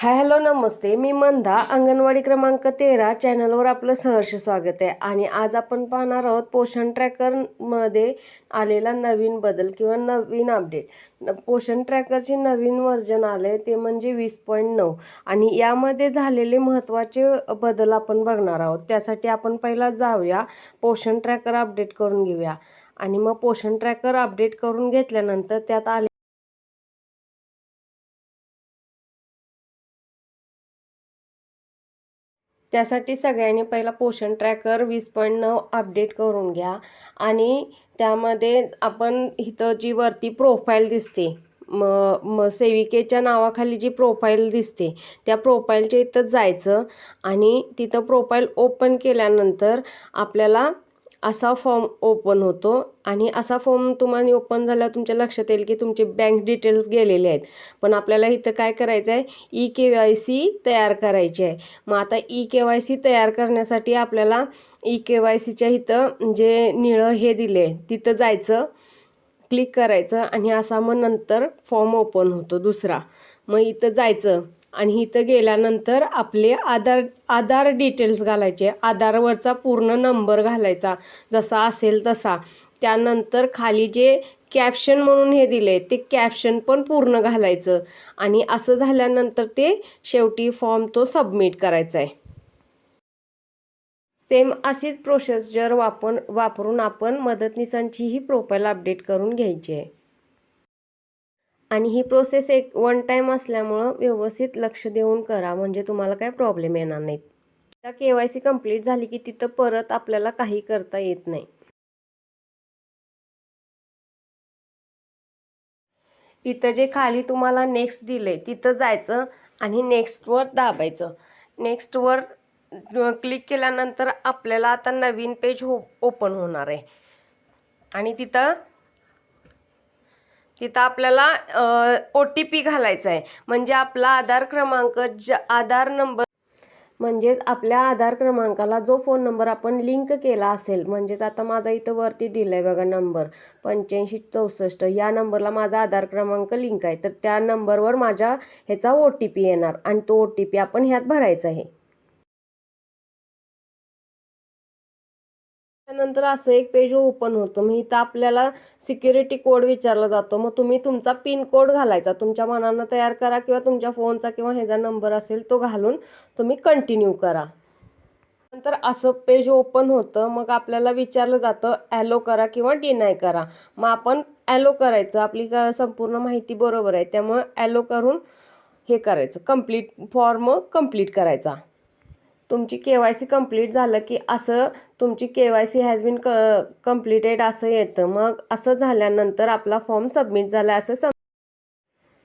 Hi hello नमस्ते. मी मंदा. अंगणवाडी क्रमांक तेरा चॅनलवर आपलं सहर्ष स्वागत आहे. आणि आज आपण पाहणार आहोत पोषण ट्रॅकरमध्ये आलेला नवीन बदल किंवा नवीन अपडेट. पोषण ट्रॅकरचे नवीन व्हर्जन आहे ते म्हणजे वीस पॉईंट नऊ. आणि यामध्ये झालेले महत्त्वाचे बदल आपण बघणार आहोत. त्यासाठी आपण पहिला जाऊया. पोषण ट्रॅकर अपडेट करून घेऊया. आणि मग पोषण ट्रॅकर अपडेट करून घेतल्यानंतर त्यात आले त्यासाठी सगळ्यांनी पहिला पोषण ट्रॅकर वीस पॉईंट नऊ अपडेट करून घ्या. आणि त्यामध्ये आपण इथं जी वरती प्रोफाईल दिसते म म सेविकेच्या नावाखाली जी प्रोफाईल दिसते त्या प्रोफाईलच्या इथं जायचं. आणि तिथं प्रोफाईल ओपन केल्यानंतर आपल्याला असा फॉर्म ओपन होतो आणि असा फॉर्म तुम्हाला ओपन झाल्यावर तुमच्या लक्षात येईल की तुमचे बँक डिटेल्स गेलेले आहेत. पण आपल्याला इथं काय करायचं आहे? ई के वाय सी तयार करायची आहे. मग आता ई के वाय सी तयार करण्यासाठी आपल्याला ई के वाय सीच्या इथं जे निळं हे दिले तिथं जायचं क्लिक करायचं आणि असा मग नंतर फॉर्म ओपन होतो दुसरा. मग इथं जायचं. आणि इथं गेल्यानंतर आपले आधार आधार डिटेल्स घालायचे. आधारवरचा पूर्ण नंबर घालायचा. जसा असेल तसा. त्यानंतर खाली जे कॅप्शन म्हणून हे दिले ते कॅप्शन पण पूर्ण घालायचं. आणि असं झाल्यानंतर ते शेवटी फॉर्म तो सबमिट करायचा आहे सेम अशीच प्रोसिजर वापर वापरून आपण मदतनीसांचीही प्रोफाईल अपडेट करून घ्यायची आहे. आणि ही प्रोसेस एक वन टाईम असल्यामुळं व्यवस्थित लक्ष देऊन करा म्हणजे तुम्हाला काय प्रॉब्लेम येणार नाहीत. एकदा के वाय सी कंप्लीट झाली की तिथं परत आपल्याला काही करता येत नाही. इथं जे खाली तुम्हाला नेक्स्ट दिले तिथं जायचं आणि नेक्स्टवर दाबायचं. नेक्स्टवर क्लिक केल्यानंतर आपल्याला आता नवीन पेज हो ओपन होणार आहे. आणि तिथं तिथं आपल्याला ओ टी पी घालायचा आहे म्हणजे आपला आधार क्रमांक ज आधार नंबर म्हणजेच आपल्या आधार क्रमांकाला जो फोन नंबर आपण लिंक केला असेल म्हणजेच आता माझा इथं वरती दिला आहे बघा नंबर पंच्याऐंशी चौसष्ट या नंबरला माझा आधार क्रमांक लिंक आहे. तर त्या नंबरवर माझ्या ह्याचा ओ टी पी येणार आणि तो ओ टी पी आपण ह्यात भरायचा आहे. नंतर असं एक पेज ओपन होतं. मग इथं आपल्याला सिक्युरिटी कोड विचारला जातो. मग तुम्ही तुमचा पिन कोड घालायचा. तुमच्या मनानं तयार करा किंवा तुमच्या फोनचा किंवा ह्याचा नंबर असेल तो घालून तुम्ही कंटिन्यू करा. नंतर असं पेज ओपन होतं. मग आपल्याला विचारलं जातं ॲलो करा किंवा डिनाय करा. मग आपण ॲलो करायचं. आपली का संपूर्ण माहिती बरोबर आहे. त्यामुळं ॲलो करून हे करायचं. कंप्लीट फॉर्म कंप्लीट करायचा. तुमची के वाय सी कंप्लीट झालं की असं तुमची K Y C has been क कम्प्लिटेड असं येतं. मग असं झाल्यानंतर आपला फॉर्म सबमिट झाला असं सम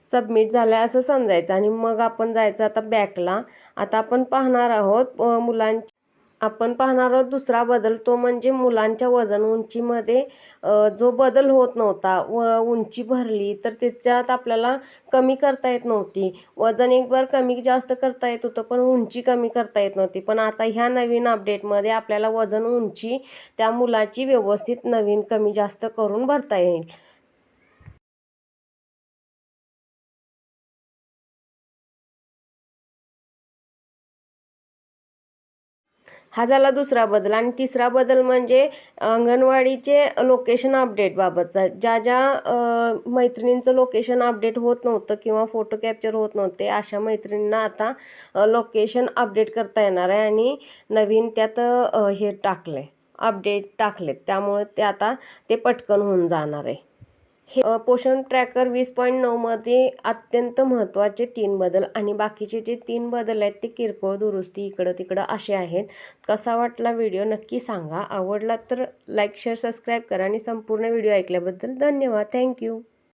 सबमिट झालं असं समजायचं. आणि मग आपण जायचं आता बॅकला आता आपण पाहणार आहोत मुलांची आपण पाहणार आहोत दुसरा बदल तो म्हणजे मुलांच्या वजन उंचीमध्ये जो बदल होत नव्हता व उंची भरली तर त्याच्यात आपल्याला कमी करता येत नव्हती. वजन एक बार कमी जास्त करता येत होतं पण उंची कमी करता येत नव्हती. पण आता ह्या नवीन अपडेटमध्ये आपल्याला वजन उंची त्या मुलाची व्यवस्थित नवीन कमी जास्त करून भरता येईल. हा झाला दुसरा बदल. आणि तिसरा बदल म्हणजे अंगणवाडीचे लोकेशन अपडेट बाबतचा. ज्या ज्या मैत्रिणींचं लोकेशन अपडेट होत नव्हतं किंवा फोटो कॅप्चर होत नव्हते अशा मैत्रिणींना आता लोकेशन अपडेट करता येणार आहे आणि नवीन त्यात हे टाकलं आहे अपडेट टाकलेत. त्यामुळे ते आता ते पटकन होऊन जाणार आहे. हे पोषण ट्रॅकर वीस पॉईंट नऊमध्ये अत्यंत महत्त्वाचे तीन बदल आणि बाकीचे जे तीन बदल आहेत ते किरकोळ दुरुस्ती इकडं तिकडं असे आहेत. कसा वाटला व्हिडिओ नक्की सांगा. आवडला तर लाईक शेअर सबस्क्राईब करा आणि संपूर्ण व्हिडिओ ऐकल्याबद्दल धन्यवाद. थँक्यू